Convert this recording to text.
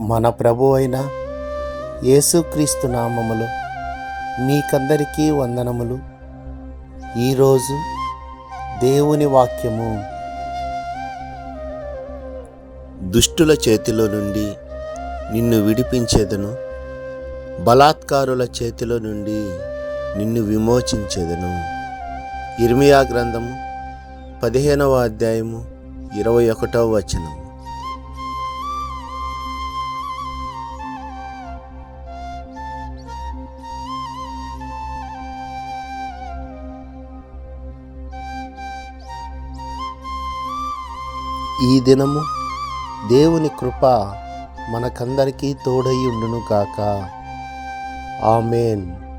మన ప్రభు అయిన యేసుక్రీస్తు నామములు మీకందరికీ వందనములు. ఈరోజు దేవుని వాక్యము. దుష్టుల చేతిలో నుండి నిన్ను విడిపించేదను. బలాత్కారుల చేతిలో నుండి నిన్ను విమోచించేదను. ఇర్మియా గ్రంథము పదిహేనవ అధ్యాయము ఇరవై ఒకటవ వచనం. ఈ దినము దేవుని కృప మనకందరికీ తోడై ఉండునుగాక. ఆమెన్.